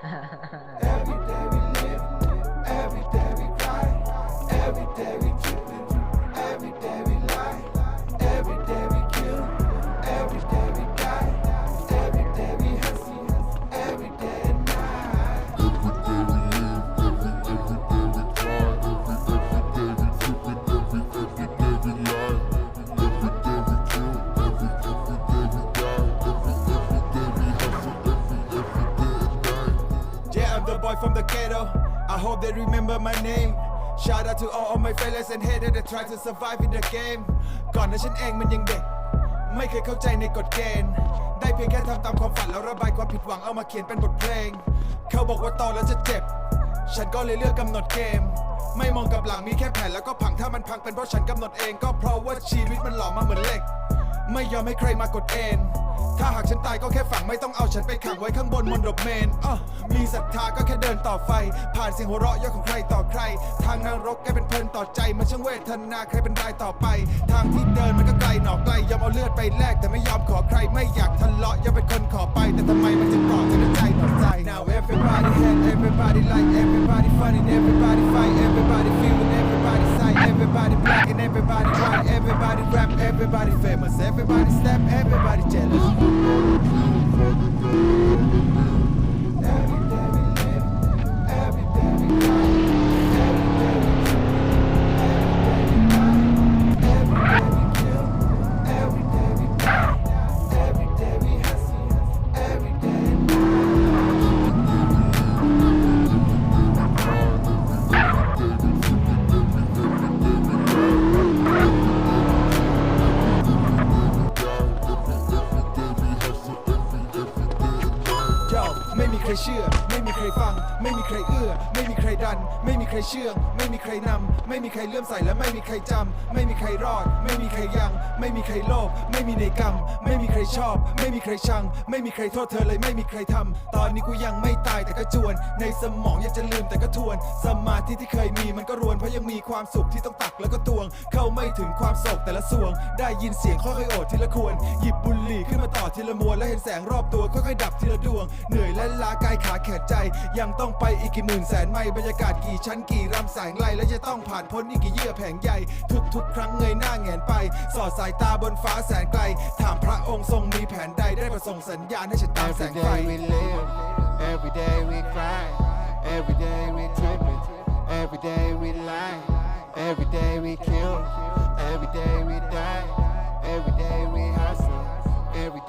Every day we live, every day we cry, every day we tripping, boy from the ghetto. I hope they remember my name. Shout out to all of my fellas and haters that try to survive in the game ก่อนนั้นฉันเองมันยังเด็ก ไม่เคยเข้าใจในกฎเกณฑ์ ได้เพียงแค่ทำตามความฝันแล้วระบายความผิดหวังเอามาเขียนเป็นบทเพลง เขาบอกว่าโตแล้วจะเจ็บ ฉันก็เลยเลือกกำหนดเกม ไม่มองกลับหลังมีแค่แผนแล้วก็พังถ้ามันพังเป็นเพราะฉันกำหนดเองก็เพราะว่าชีวิตมันหล่อมาเหมือนเหล็ก ไม่ยอมให้ใครมากดเอนถ้าหากฉัน ตายก็แค่ฝังไม่ต้องเอาฉันไปขังไว้ข้างบนมนดบเมนอะมีศรัทธาก็แค่เดินต่อไฟ ผ่านเสียงหัวเราะเยอของใครต่อใคร ทางนรกแกเป็นเพลินต่อใจ มันช่างเวทนาใครเป็นรายต่อไป ทางที่เดินมันก็ไกลหนอกไกลยอมเอาเลือดไปแลกแต่ไม่ยอมขอใครไม่อยากทะเลาะยังเป็นคนขอไป แต่ทำไมมันจึงปลอบใจใจหนอใจ Now everybody had everybody like everybody funny everybody fight everybody feeling everybody sight everybody black and everybody white everybody rap everybody famous everybody step everybody jealous Thank you. ม่มีใครเชื่อ ไม่มีใครฟัง ไม่มีใครเอื้อ ไม่มีใครดัน ไม่มีใครเชื่อง ไม่มีใครนำ ไม่มีใครเลื่อมใสและไม่มีใครจำ ไม่มีใครรอด ไม่มีใครยัง ไม่มีใครโลภ ไม่มีในกรรม ไม่มีใครชอบ ไม่มีใครชัง ไม่มีใครโทษเธอเลยไม่มีใครทำ ตอนนี้กูยังไม่ตายแต่ก็จวน ในสมองอยังจะลืมแต่ก็ทวน สมาธิที่เคยมีมันก็รวนเพราะยังมีความสุขที่ต้องตักแล้วก็ตวง เข้าไม่ถึงความโศกแต่ละสวง ได้ยินเสียงค่อยๆโอดทีละควร หยิบบุหรี่ขึ้นมาต่อทีละมวนและเห็นแสงรอบตัวค่อยๆดับทีละดวง เหนื่อยและลากายขาแขนใจ ยังต้องไปอีกกี่หมื่นแสนไมล์บรรยากาศกี่ชั้นกี่รำแสงไล่และจะต้องผ่านพ้นอีกกี่เยื่อแผงใหญ่ ทุกๆ ครั้งเงยหน้าแงนไป สอดสายตาบนฟ้าแสนไกล ถามพระองค์ทรงมีแผนใดได้ประส่งสัญญาณให้ฉันตามแส Every งไฟ day we live, every day we cry, every day we tripping, every day we lie, every day we kill, every day we die, every day we hustle, every day